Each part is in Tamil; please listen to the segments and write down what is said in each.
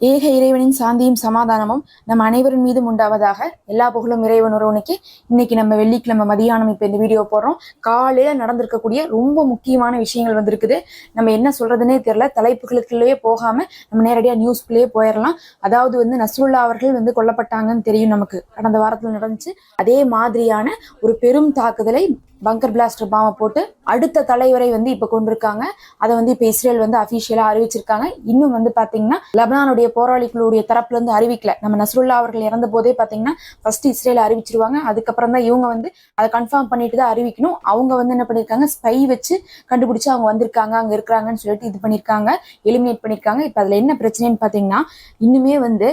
ஏக இறைவனின் சாந்தியும் சமாதானமும் நம்ம அனைவரின் மீதும் உண்டாவதாக எல்லா புகழும் இறைவன் ஒருவனுக்கு. இன்னைக்கு நம்ம வெள்ளிக்கிழமை மதியானம் இப்போ இந்த வீடியோ போடுறோம். காலையில நடந்திருக்கக்கூடிய ரொம்ப முக்கியமான விஷயங்கள் வந்திருக்குது. நம்ம என்ன சொல்றதுன்னே தெரியல. தலைப்புகளுக்குள்ளேயே போகாம நம்ம நேரடியா நியூஸ்குள்ளேயே போயிடலாம் அதாவது வந்து நஸ்ருல்லா அவர்கள் வந்து கொல்லப்பட்டாங்கன்னு தெரியும் நமக்கு. கடந்த வாரத்தில் நடந்துச்சு. அதே மாதிரியான ஒரு பெரும் தாக்குதலை பங்கர் பிளாஸ்டர் பாம்பை போட்டு அடுத்த தலைவரை வந்து இப்ப கொண்டிருக்காங்க. அதை வந்து இப்ப இஸ்ரேல் வந்து அபிஷியலா அறிவிச்சிருக்காங்க. இன்னும் வந்து பாத்தீங்கன்னா லெபனானுடைய போராளிகளுடைய தரப்புல இருந்து அறிவிக்கல. நம்ம நஸ்ருல்லா அவர்கள் இறந்த போதே பாத்தீங்கன்னா ஃபர்ஸ்ட் இஸ்ரேல் அறிவிச்சிருவாங்க. அதுக்கப்புறம் தான் இவங்க வந்து அதை கன்ஃபார்ம் பண்ணிட்டு தான் அறிவிக்கணும். அவங்க வந்து என்ன பண்ணிருக்காங்க? ஸ்பை வச்சு கண்டுபிடிச்சு அவங்க வந்திருக்காங்க. அங்க இருக்கிறாங்கன்னு சொல்லிட்டு இது பண்ணிருக்காங்க. எலிமினேட் பண்ணிருக்காங்க. இப்ப அதுல என்ன பிரச்சனைன்னு பாத்தீங்கன்னா இன்னுமே வந்து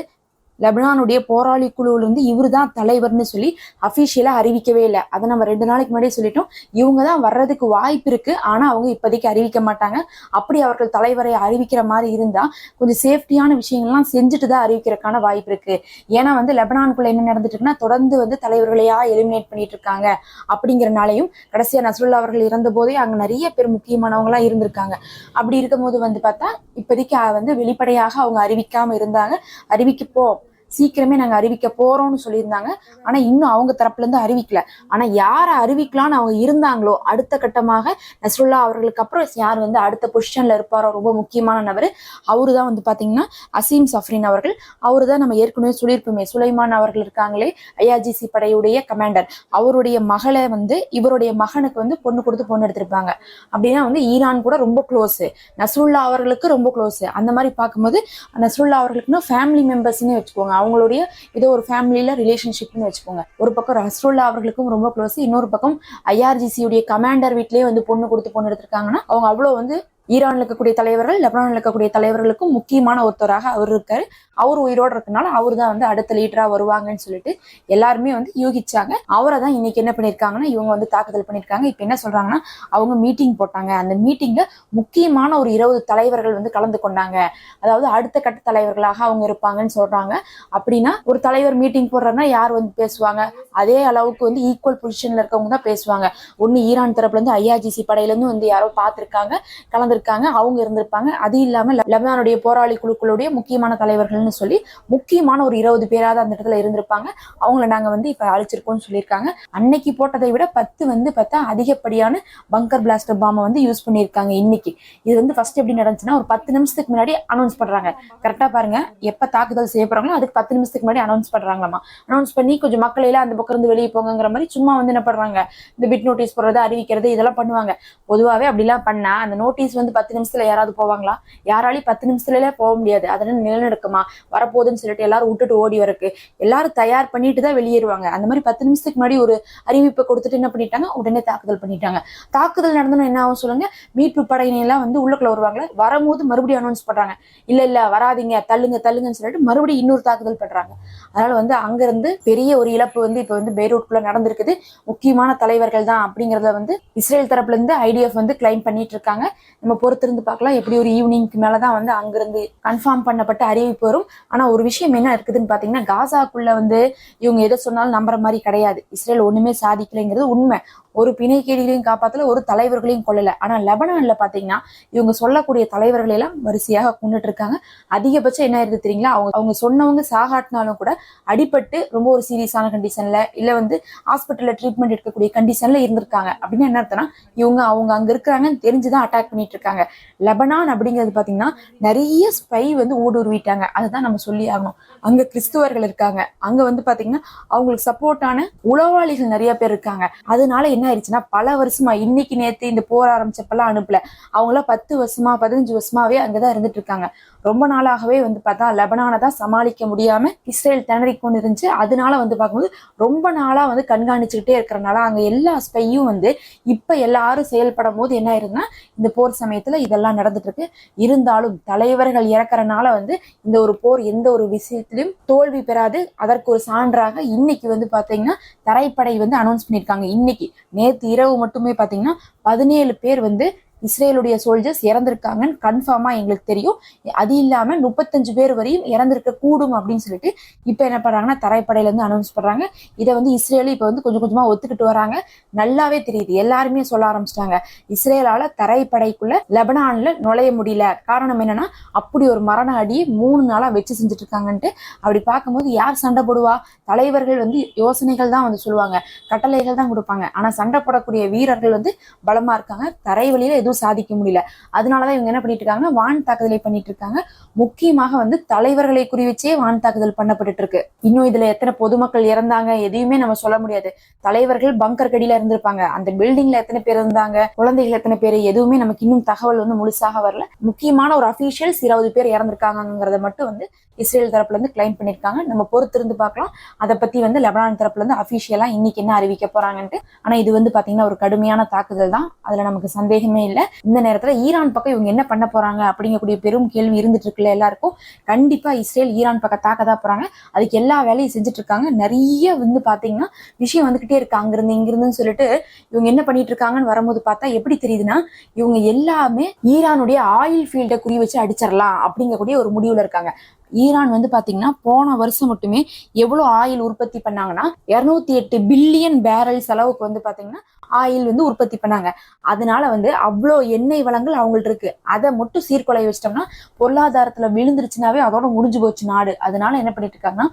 லெபனானுடைய போராளி குழுவிலிருந்து இவரு தான் தலைவர்னு சொல்லி அபிஷியலா அறிவிக்கவே இல்லை. அதை நம்ம ரெண்டு நாளைக்கு முன்னாடியே சொல்லிட்டோம். இவங்க தான் வர்றதுக்கு வாய்ப்பு இருக்கு. ஆனா அவங்க இப்போதைக்கு அறிவிக்க மாட்டாங்க. அப்படி அவர்கள் தலைவரை அறிவிக்கிற மாதிரி இருந்தா கொஞ்சம் சேஃப்டியான விஷயங்கள்லாம் செஞ்சுட்டு தான் அறிவிக்கிறதுக்கான வாய்ப்பு இருக்கு. ஏன்னா வந்து லெபனானுக்குள்ள என்ன நடந்துட்டு இருக்குன்னா தொடர்ந்து வந்து தலைவர்களையா எலிமினேட் பண்ணிட்டு இருக்காங்க. அப்படிங்கிறனாலையும் கடைசியா நசுல்லா அவர்கள் இறந்த போதே அங்க நிறைய பேர் முக்கியமானவங்களாம் இருந்திருக்காங்க. அப்படி இருக்கும்போது வந்து பார்த்தா இப்போதைக்கு வந்து வெளிப்படையாக அவங்க அறிவிக்காம இருந்தாங்க. அறிவிக்கப்போ சீக்கிரமே நாங்க அறிவிக்க போறோம்னு சொல்லியிருந்தாங்க. ஆனா இன்னும் அவங்க தரப்புல இருந்து அறிவிக்கல. ஆனா யாரை அறிவிக்கலாம்னு அவங்க இருந்தாங்களோ அடுத்த கட்டமாக நஸ்ருல்லா அவர்களுக்கு அப்புறம் யார் வந்து அடுத்த பொசிஷன்ல இருப்பாரோ ரொம்ப முக்கியமான நபர் அவரு தான் வந்து பாத்தீங்கன்னா அசீம் சஃப்ரின் அவர்கள். அவரு தான் நம்ம ஏற்கனவே சொல்லியிருப்போமே சுலைமான் அவர்கள் இருக்காங்களே ஐஆர்ஜிசி படையுடைய கமாண்டர் அவருடைய மகளை வந்து இவருடைய மகனுக்கு வந்து பொண்ணு கொடுத்து பொண்ணு எடுத்திருப்பாங்க. அப்படின்னா வந்து ஈரான் கூட ரொம்ப க்ளோஸ் நஸ்ருல்லா அவர்களுக்கு ரொம்ப க்ளோஸ் அந்த மாதிரி பார்க்கும்போது நஸ்ருல்லா அவர்களுக்குன்னா ஃபேமிலி மெம்பர்ஸ்னே வச்சுக்கோங்க. அவங்களுடைய இதை ஒரு ஃபேமிலியில ரிலேஷன்ஷிப்னு வச்சுக்கோங்க. ஒரு பக்கம் ரஸ்ருல்லா அவர்களுக்கும் ரொம்ப க்ளோஸ் இன்னொரு பக்கம் ஐஆர்ஜிசியுடைய கமாண்டர் வீட்லயே வந்து பொண்ணு கொடுத்து பொண்ணு எடுத்திருக்காங்கன்னா அவங்க அவ்வளோ வந்து ஈரான்ல இருக்கக்கூடிய தலைவர்கள் லெபனான்ல இருக்கக்கூடிய தலைவர்களுக்கும் முக்கியமான ஒருத்தராக அவர் இருக்காரு. அவர் உயிரோடு இருக்கனால அவர் தான் வந்து அடுத்த லீடரா வருவாங்கன்னு சொல்லிட்டு எல்லாருமே வந்து யூகிச்சாங்க. அவரை தான் இன்னைக்கு என்ன பண்ணியிருக்காங்கன்னா இவங்க வந்து தாக்குதல் பண்ணியிருக்காங்க இப்போ என்ன சொல்றாங்கன்னா அவங்க மீட்டிங் போட்டாங்க. அந்த மீட்டிங்ல முக்கியமான ஒரு இருபது தலைவர்கள் வந்து கலந்து கொண்டாங்க. அதாவது அடுத்த கட்ட தலைவர்களாக அவங்க இருப்பாங்கன்னு சொல்றாங்க. அப்படின்னா ஒரு தலைவர் மீட்டிங் போடுறாருன்னா யார் வந்து பேசுவாங்க? அதே அளவுக்கு வந்து ஈக்குவல் பொசிஷன்ல இருக்கவங்க தான் பேசுவாங்க. ஒன்னு ஈரான் தரப்புல இருந்து ஐஆர்ஜிசி படையிலேருந்து வந்து யாரோ பார்த்துருக்காங்க கலந்துருக்காங்க அவங்க இருந்திருப்பாங்க. அது இல்லாம லெபனானுடைய போராளி குழுக்களுடைய முக்கியமான தலைவர்கள் தலைவர்கள்னு சொல்லி முக்கியமான ஒரு இருபது பேராவது அந்த இடத்துல இருந்திருப்பாங்க. அவங்கள நாங்க வந்து இப்ப அழைச்சிருக்கோம்னு சொல்லியிருக்காங்க. அன்னைக்கு போட்டதை விட பத்து வந்து பார்த்தா அதிகப்படியான பங்கர் பிளாஸ்டர் பாம்பை வந்து யூஸ் பண்ணியிருக்காங்க இன்னைக்கு. இது வந்து ஃபர்ஸ்ட் எப்படி நடந்துச்சுன்னா ஒரு பத்து நிமிஷத்துக்கு முன்னாடி அனௌன்ஸ் பண்றாங்க. கரெக்டா பாருங்க எப்ப தாக்குதல் செய்யப்படுறாங்களோ அதுக்கு பத்து நிமிஷத்துக்கு முன்னாடி அனௌன்ஸ் பண்றாங்களாமா. அனௌன்ஸ் பண்ணி கொஞ்சம் மக்கள் எல்லாம் அந்த பக்கம் இருந்து வெளியே போங்கிற மாதிரி சும்மா வந்து என்ன பண்றாங்க. இந்த பிட் நோட்டீஸ் போடுறது அறிவிக்கிறது இதெல்லாம் பண்ணுவாங்க. பொதுவாகவே அப்படிலாம் பண்ணா அந்த நோட்டீஸ் வந்து பத்து நிமிஷத்துல யாராவது போவாங்களா? யாராலையும் பத்து நிமிஷத்துல போக முடியாது. அதனால நிலநடுக்கமா. வரப்போகுதுன்னு சொல்லிட்டு எல்லாரும் விட்டுட்டு ஓடி வரக்கு. எல்லாரும் தயார் பண்ணிட்டு தான் வெளியேறுவாங்க. அந்த மாதிரி பத்து நிமிஷத்துக்கு முன்னாடி ஒரு அறிவிப்பை கொடுத்துட்டு என்ன பண்ணிட்டாங்க? உடனே தாக்குதல் பண்ணிட்டாங்க. தாக்குதல் நடந்தனும் என்ன ஆகும் சொல்லுங்க? மீட்பு படையினெல்லாம் வந்து உள்ளக்குள்ள வருவாங்களே வரும்போது மறுபடியும் அனௌன்ஸ் பண்றாங்க. இல்ல இல்ல வராதீங்க தள்ளுங்க தள்ளுங்கன்னு சொல்லிட்டு மறுபடியும் இன்னொரு தாக்குதல் பண்றாங்க. அதனால வந்து அங்கிருந்து பெரிய ஒரு இழப்பு வந்து இப்ப வந்து பெய்ரூட்குள்ள நடந்திருக்குது. முக்கியமான தலைவர்கள் தான் அப்படிங்கறத வந்து இஸ்ரேல் தரப்புல இருந்து ஐடிஎஃப் வந்து கிளைம் பண்ணிட்டு இருக்காங்க. நம்ம பொறுத்திருந்து பார்க்கலாம். எப்படி ஒரு ஈவினிங்க்கு மேலதான் வந்து அங்கிருந்து கன்ஃபார்ம் பண்ணப்பட்ட அறிவிப்பு வரும். ஆனா ஒரு விஷயம் என்ன இருக்குதுன்னு பாத்தீங்கன்னா காசாக்குள்ளே வந்து இவங்க எதை சொன்னாலும் நம்புற மாதிரி கிடையாது. இஸ்ரேல் ஒண்ணுமே சாதிக்கலைங்கிறது உண்மை. ஒரு பிணைக்கேடிகளையும் காப்பாத்தல ஒரு தலைவர்களையும் கொள்ளல ஆனா லெபனான்ல பாத்தீங்கன்னா இவங்க சொல்லக்கூடிய தலைவர்களை எல்லாம் வரிசையாக கொண்டுட்டு இருக்காங்க அதிகபட்சம் என்ன ஆயிருது தெரியுங்களா? அவங்க அவங்க சொன்னவங்க சாகாட்டினாலும் கூட அடிபட்டு ரொம்ப ஒரு சீரியஸான கண்டிஷன்ல இல்ல வந்து ஹாஸ்பிட்டல்ல ட்ரீட்மெண்ட் எடுக்கக்கூடிய கண்டிஷன்ல இருந்திருக்காங்க. அப்படின்னு என்ன அர்த்தம்னா இவங்க அவங்க அங்க இருக்கிறாங்கன்னு தெரிஞ்சுதான் அட்டாக் பண்ணிட்டு இருக்காங்க லெபனான் அப்படிங்கிறது பாத்தீங்கன்னா நிறைய ஸ்பை வந்து ஊடுருவிட்டாங்க. அதுதான் நம்ம சொல்லி ஆகணும். அங்க கிறிஸ்துவர்கள் இருக்காங்க. அங்க வந்து பாத்தீங்கன்னா அவங்களுக்கு சப்போர்ட்டான உளவாளிகள் நிறைய பேர் இருக்காங்க. அதனால என்ன ஆயிடுச்சுன்னா பல வருஷமா இன்னைக்கு நேத்து இந்த போர் ஆரம்பிச்சப்பெல்லாம் அனுப்பல. அவங்களாம் பத்து வருஷமா பதினஞ்சு வருஷமாவே அங்கதான் இருந்துட்டு இருக்காங்க ரொம்ப நாளாகவே வந்து பார்த்தா லெபனானை தான் சமாளிக்க முடியாம இஸ்ரேல் திணறி கொண்டு இருந்துச்சு. அதனால வந்து பார்க்கும்போது ரொம்ப நாளா வந்து கண்காணிச்சுக்கிட்டே இருக்கிறனால அங்க எல்லா ஸ்பையும் வந்து இப்ப எல்லாரும் செயல்படும் போது என்ன ஆயிருதுன்னா இந்த போர் சமயத்துல இதெல்லாம் நடந்துட்டு இருக்கு இருந்தாலும் தலைவர்கள் இறக்குறனால வந்து இந்த ஒரு போர் எந்த ஒரு விஷயத்திலும் தோல்வி பெறாது. அதற்கு ஒரு சான்றாக இன்னைக்கு வந்து பாத்தீங்கன்னா தரைப்படை வந்து அனௌன்ஸ் பண்ணியிருக்காங்க. இன்னைக்கு நேற்று இரவு மட்டுமே பார்த்தீங்கன்னா பதினேழு பேர் வந்து இஸ்ரேலுடைய சோல்ஜர்ஸ் இறந்திருக்காங்கன்னு கன்ஃபார்மா எங்களுக்கு தெரியும். அது இல்லாம முப்பத்தஞ்சு பேர் வரையும் இறந்திருக்க கூடும் அப்படின்னு சொல்லிட்டு இப்போ என்ன பண்றாங்கன்னா தரைப்படையில இருந்து அனௌன்ஸ் பண்றாங்க. இதை வந்து இஸ்ரேல் இப்போ வந்து கொஞ்சம் கொஞ்சமா ஒத்துக்கிட்டு வராங்க. நல்லாவே தெரியுது. எல்லாருமே சொல்ல ஆரம்பிச்சிட்டாங்க. இஸ்ரேலால தரைப்படைக்குள்ள லெபனான்ல நுழைய முடியல. காரணம் என்னன்னா அப்படி ஒரு மரண அடியை மூணு நாளா வச்சு செஞ்சுட்டு இருக்காங்கன்ட்டு அப்படி பார்க்கும்போது யார் சண்டை போடுவா? தலைவர்கள் வந்து யோசனைகள் தான் வந்து சொல்லுவாங்க. கட்டளைகள் தான் கொடுப்பாங்க. ஆனா சண்டை போடக்கூடிய வீரர்கள் வந்து பலமா இருக்காங்க. தரை வழியில எதுவும் சாதிக்க முடியல. அதனாலதான் இவங்க என்ன பண்ணிட்டு இருக்காங்க வான் தாக்குதலை பண்ணிட்டு இருக்காங்க முக்கியமாக வந்து தலைவர்களை குறிவிச்சே வான் தாக்குதல் பண்ணப்பட்டுட்டு இருக்கு இன்னும் இதுல எத்தனை பொதுமக்கள் இறந்தாங்க எதையுமே நம்ம சொல்ல முடியாது. தலைவர்கள் பங்கர் கடியில இருந்திருப்பாங்க. அந்த பில்டிங்ல எத்தனை பேர் இருந்தாங்க குழந்தைகள் எத்தனை பேர் எதுவுமே நமக்கு இன்னும் தகவல் வந்து முழுசாக வரல. முக்கியமான ஒரு அபிஷியல்ஸ் இருபது பேர் இறந்திருக்காங்கிறத மட்டும் வந்து இஸ்ரேல் தரப்புல இருந்து கிளைம் பண்ணிருக்காங்க. நம்ம பொறுத்திருந்து பார்க்கலாம். அதை பத்தி வந்து லெபனான் தரப்புல இருந்து அபிஷியலா இன்னைக்கு என்ன அறிவிக்க போறாங்கன்ட்டு. ஆனா இது வந்து பாத்தீங்கன்னா ஒரு கடுமையான தாக்குதல் தான். அதுல நமக்கு சந்தேகமே இல்லை. இந்த நேரத்துல ஈரான் பக்கம் இவங்க என்ன பண்ண போறாங்க அப்படிங்கக்கூடிய பெரும் கேள்வி இருந்துட்டு இருக்குல்ல எல்லாருக்கும். கண்டிப்பா இஸ்ரேல் ஈரான் பக்கம் தாக்க தான் போறாங்க. அதுக்கு எல்லா வேலையும் செஞ்சுட்டு இருக்காங்க. நிறைய வந்து பாத்தீங்கன்னா விஷயம் வந்துகிட்டே இருக்கு. அங்கிருந்து இங்கிருந்துன்னு சொல்லிட்டு இவங்க என்ன பண்ணிட்டு இருக்காங்கன்னு வரும்போது பார்த்தா எப்படி தெரியுதுன்னா இவங்க எல்லாமே ஈரானுடைய ஆயில் ஃபீல்டை குறி வச்சு அடிச்சிடலாம் அப்படிங்கக்கூடிய ஒரு முடிவுல இருக்காங்க. ஈரான் வந்து பாத்தீங்கன்னா போன வருஷம் மட்டுமே எவ்வளவு ஆயில் உற்பத்தி பண்ணாங்கன்னா இருநூத்தி எட்டு பில்லியன் பேரல் செலவுக்கு வந்து பாத்தீங்கன்னா ஆயில் வந்து உற்பத்தி பண்ணாங்க. அதனால வந்து அவ்வளோ எண்ணெய் வளங்கள் அவங்கள்ட்ட இருக்கு. அதை மட்டும் சீர்குலை வச்சிட்டோம்னா பொருளாதாரத்துல விழுந்துருச்சுனாவே அதோட முடிஞ்சு போச்சு நாடு. அதனால என்ன பண்ணிட்டு இருக்காங்கன்னா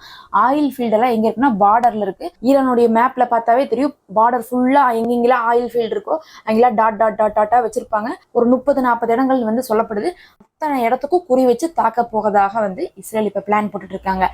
ஆயில் ஃபீல்ட் எல்லாம் எங்க இருக்குன்னா பார்டர்ல இருக்கு. ஈரானுடைய மேப்ல பார்த்தாவே தெரியும். பார்டர் ஃபுல்லா எங்கெங்கெல்லாம் ஆயில் ஃபீல்டு இருக்கோ அங்கெல்லாம் டாட் டாட் டாட் டாட்டா வச்சிருப்பாங்க. ஒரு முப்பது நாற்பது இடங்கள் வந்து சொல்லப்படுது. அத்தனை இடத்துக்கும் குறி வச்சு தாக்க போவதாக வந்து இஸ்ரேல் இப்போ பிளான் போட்டுட்டு இருக்காங்க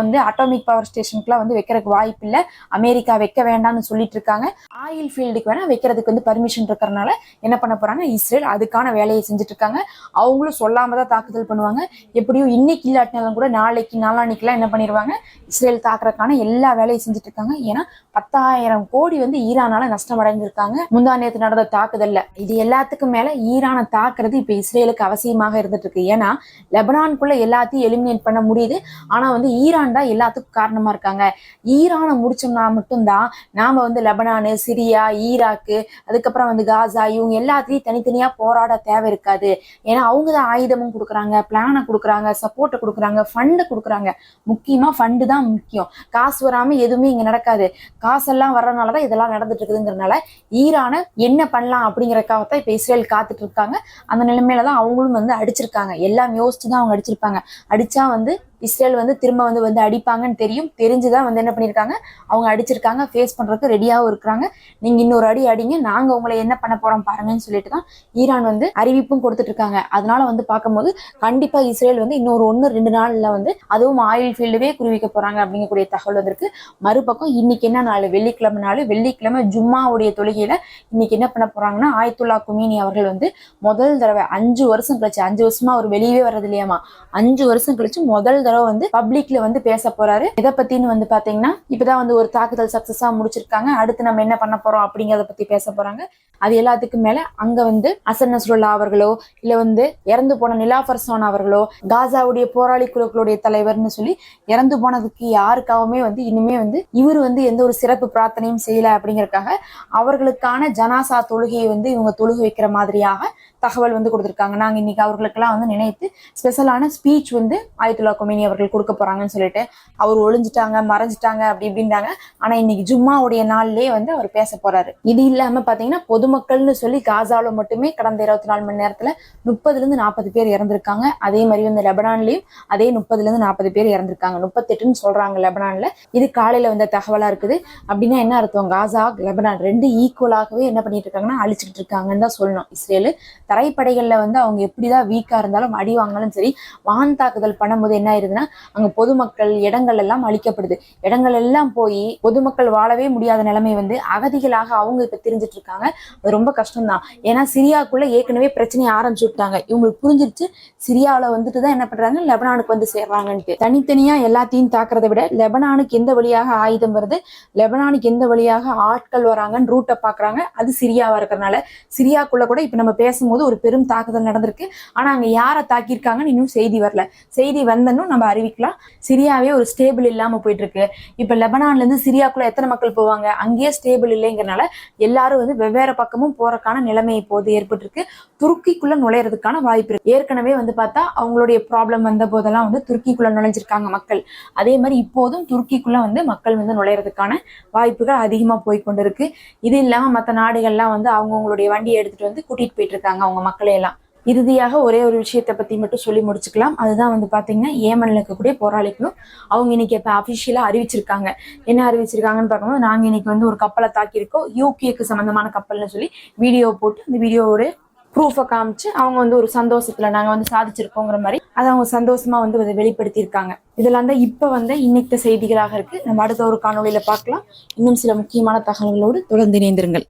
வந்து அட்டாமிக் பவர் ஸ்டேஷனுக்குலாம் வந்து வைக்கிறதுக்கு வாய்ப்பு இல்லை. அமெரிக்கா வைக்க வேண்டாம்னு சொல்லிட்டு இருக்காங்க ஆயில் ஃபீல்டுக்கு வேணால் வைக்கிறதுக்கு வந்து பர்மிஷன் இருக்கிறனால என்ன பண்ண போகிறாங்க இஸ்ரேல் அதுக்கான வேலையை செஞ்சுட்டு இருக்காங்க அவங்களும் சொல்லாமல் தான் தாக்குதல் பண்ணுவாங்க. எப்படியும் இன்னைக்கு இல்லாட்டினாலும் கூட நாளைக்கு நாளான்னைக்குலாம் என்ன பண்ணிடுவாங்க இஸ்ரேல் தாக்குறதுக்கான எல்லா வேலையும் செஞ்சுட்டு இருக்காங்க ஏன்னா பத்தாயிரம் கோடி வந்து ஈரானால நஷ்டம் அடைஞ்சிருக்காங்க முந்தா நேற்று நடந்த தாக்குதல்ல. இது எல்லாத்துக்கும் மேல ஈரானை தாக்குறது இப்ப இஸ்ரேலுக்கு காரணமாக இருந்துட்டு இருக்கு ஏன்னா லெபனானுக்குள்ள எல்லாத்தையும் எலிமினேட் பண்ண முடியுது. ஆனா வந்து ஈரான் தான் எல்லாத்துக்கும் காரணமா இருக்காங்க. ஈரானை முடிச்சோம்னா மட்டும்தான் நாம வந்து லெபனானு சிரியா ஈராக்கு அதுக்கப்புறம் வந்து காசா இவங்க எல்லாத்தையும் தனித்தனியா போராட தேவை இருக்காது. ஏன்னா அவங்க தான் ஆயுதமும் கொடுக்குறாங்க பிளானை கொடுக்குறாங்க சப்போர்ட்டை கொடுக்குறாங்க ஃபண்டை கொடுக்குறாங்க. முக்கியமா ஃபண்டு தான் முக்கியம். காசு வராம எதுவுமே இங்க நடக்காது. காசெல்லாம் வர்றதுனால தான் இதெல்லாம் நடந்துட்டு இருக்குதுங்கிறனால ஈரானை என்ன பண்ணலாம் அப்படிங்கறக்காக தான் இப்ப இஸ்ரேல் காத்துட்டு இருக்காங்க. அந்த நிலைமையில தான் அவங்களும் வந்து அடிச்சிருக்காங்க. எல்லாம் யோசிச்சு தான் அவங்க அடிச்சிருப்பாங்க. அடிச்சா வந்து இஸ்ரேல் வந்து திரும்ப வந்து வந்து அடிப்பாங்கன்னு தெரியும். தெரிஞ்சுதான் வந்து என்ன பண்ணியிருக்காங்க அவங்க அடிச்சிருக்காங்க ஃபேஸ் பண்றதுக்கு ரெடியாகவும் இருக்கிறாங்க. நீங்க இன்னொரு அடி அடிங்க நாங்க உங்களை என்ன பண்ண போறோம் பாருங்கன்னு சொல்லிட்டு தான் ஈரான் வந்து அறிவிப்பும் கொடுத்துட்டு இருக்காங்க. அதனால வந்து பார்க்கும்போது கண்டிப்பா இஸ்ரேல் வந்து இன்னொரு ஒன்று ரெண்டு நாள்ல வந்து அதுவும் ஆயில் ஃபீல்டுவே குறிவிக்க போறாங்க அப்படிங்கக்கூடிய தகவல் வந்திருக்கு. மறுபக்கம் இன்னைக்கு என்ன நாள்? வெள்ளிக்கிழமை நாள். வெள்ளிக்கிழமை ஜும்மாவுடைய தொழுகையில இன்னைக்கு என்ன பண்ண போறாங்கன்னா ஆயத்துல்லா குமீனி அவர்கள் வந்து முதல் தடவை அஞ்சு வருஷம் கழிச்சு அஞ்சு வருஷமா அவர் வெளியவே வர்றது இல்லையாமா? அஞ்சு வருஷம் கழிச்சு முதல் தடவை வந்து பப்ளிக்ல வந்து பேச போறாரு. இதை பத்தின்னு வந்து பாத்தீங்கன்னா இப்பதான் வந்து ஒரு தாக்குதல் சக்சஸா முடிச்சிருக்காங்க. அடுத்து நம்ம என்ன பண்ண போறோம் அப்படிங்கறத பத்தி பேச போறாங்க. அது எல்லாத்துக்கும் மேல அங்க வந்து அசன் நஸ்ருல்லா அவர்களோ இல்ல வந்து இறந்து போன நிலா ஃபர்சான் அவர்களோ காசாவுடைய போராளி குழுக்களுடைய தலைவர்னு சொல்லி இறந்து போனதுக்கு யாருக்காகவுமே வந்து இனிமே வந்து இவர் வந்து எந்த ஒரு சிறப்பு பிரார்த்தனையும் செய்யல அப்படிங்கறக்காக அவர்களுக்கான ஜனாசா தொழுகையை வந்து இவங்க தொழுகை வைக்கிற மாதிரியாக தகவல் வந்து கொடுத்துருக்காங்க. நாங்க இன்னைக்கு அவர்களுக்கெல்லாம் வந்து நினைத்து ஸ்பெஷலான ஸ்பீச் வந்து ஆயத்துல்லா கொமினி அவர்கள் கொடுக்க போறாங்கன்னு சொல்லிட்டு அவர் ஒளிஞ்சிட்டாங்க மறைஞ்சிட்டாங்க அப்படி இப்படின்றாங்க. ஆனா இன்னைக்கு ஜும்மாவுடைய நாள்லயே வந்து அவர் பேச போறாரு. இது இல்லாம பாத்தீங்கன்னா பொதுமக்கள்னு சொல்லி காசால மட்டுமே கடந்த இருபத்தி நாலு மணி நேரத்துல முப்பதுல இருந்து நாற்பது பேர் இறந்திருக்காங்க. அதே மாதிரி வந்து லெபனான்லயும் அதே முப்பதுல இருந்து நாற்பது பேர் இறந்திருக்காங்க. முப்பத்தெட்டுன்னு சொல்றாங்க லெபனான்ல. இது காலையில வந்த தகவலா இருக்குது. அப்படின்னா என்ன அர்த்தம்? காசா லெபனான் ரெண்டு ஈக்குவலாகவே என்ன பண்ணிட்டு இருக்காங்கன்னா அழிச்சிட்டு இருக்காங்கன்னு தான் சொல்லணும். இஸ்ரேலு தரைப்படைகள்ல வந்து அவங்க எப்படிதான் வீக்கா இருந்தாலும் அடி வாங்கினாலும் சரி வான் தாக்குதல் பண்ணும்போது என்ன ஆயிருதுன்னா அங்க பொதுமக்கள் இடங்கள் எல்லாம் அழிக்கப்படுது. இடங்கள் எல்லாம் போய் பொதுமக்கள் வாழவே முடியாத நிலைமை வந்து அகதிகளாக அவங்க இப்ப தெரிஞ்சிட்டு இருக்காங்க. அது ரொம்ப கஷ்டம்தான். ஏன்னா சிரியாக்குள்ள ஏற்கனவே பிரச்சனையை ஆரம்பிச்சு விட்டாங்க. இவங்களுக்கு புரிஞ்சிருச்சு சிரியாவில வந்துட்டு தான் என்ன பண்றாங்க லெபனானுக்கு வந்து சேர்றாங்கன்ட்டு. தனித்தனியா எல்லாத்தையும் தாக்குறதை விட லெபனானுக்கு எந்த வழியாக ஆயுதம் வருது லெபனானுக்கு எந்த வழியாக ஆட்கள் வராங்கன்னு ரூட்டை பாக்குறாங்க. அது சிரியாவா இருக்கிறனால சிரியாக்குள்ள கூட இப்ப நம்ம பேசும்போது ஒரு பெரும் தாக்குதல் நடந்திருக்கு. ஆனா அங்க யாரை தாக்கியிருக்காங்கன்னு இன்னும் செய்தி வரல. செய்தி வந்தனும் நம்ம அறிவிக்கலாம். சிரியாவே ஒரு ஸ்டேபிள் இல்லாம போயிட்டு இருக்கு இப்ப லெபனான்ல இருந்து சிரியாக்குள்ள எத்தனை மக்கள் போவாங்க? அங்கேயே ஸ்டேபிள் இல்லைங்கிறனால எல்லாரும் வந்து வெவ்வேறு பக்கமும் போறக்கான நிலைமை இப்போது ஏற்பட்டிருக்கு. துருக்கிக்குள்ள நுழையறதுக்கான வாய்ப்பு இருக்கு. ஏற்கனவே வந்து பார்த்தா அவங்களுடைய ப்ராப்ளம் வந்த போதெல்லாம் வந்து துருக்கிக்குள்ள நுழைஞ்சிருக்காங்க மக்கள். அதே மாதிரி இப்போதும் துருக்கிக்குள்ள வந்து மக்கள் வந்து நுழையறதுக்கான வாய்ப்புகள் அதிகமா போய் கொண்டிருக்கு. இது இல்லாம மற்ற நாடுகள்லாம் வந்து அவங்கவுங்களுடைய வண்டியை எடுத்துட்டு வந்து கூட்டிட்டு போயிட்டு இருக்காங்க அவங்க மக்களை எல்லாம் இறுதியாக ஒரே ஒரு விஷயத்தை பத்தி மட்டும் சொல்லி முடிச்சுக்கலாம். அதுதான் வந்து பாத்தீங்கன்னா ஏமன்ல இருக்கக்கூடிய போராளிகளும் அவங்க இன்னைக்கு இப்ப அபிஷியலா அறிவிச்சிருக்காங்க. என்ன அறிவிச்சிருக்காங்கன்னு பார்க்கும்போது நாங்க இன்னைக்கு வந்து ஒரு கப்பலை தாக்கியிருக்கோம். யூகேக்கு சம்பந்தமான கப்பல்னு சொல்லி வீடியோ போட்டு அந்த வீடியோவோட ப்ரூஃபை காமிச்சு அவங்க வந்து ஒரு சந்தோஷத்துல நாங்க வந்து சாதிச்சிருக்கோங்கிற மாதிரி அதை அவங்க சந்தோஷமா வந்து அதை வெளிப்படுத்தியிருக்காங்க. இதெல்லாம் தான் இப்ப வந்து இன்னைக்கு செய்திகளாக இருக்கு. நம்ம அடுத்த ஒரு காணொலியில் பார்க்கலாம். இன்னும் சில முக்கியமான தகவல்களோடு தொடர்ந்து இணைந்திருங்கள்.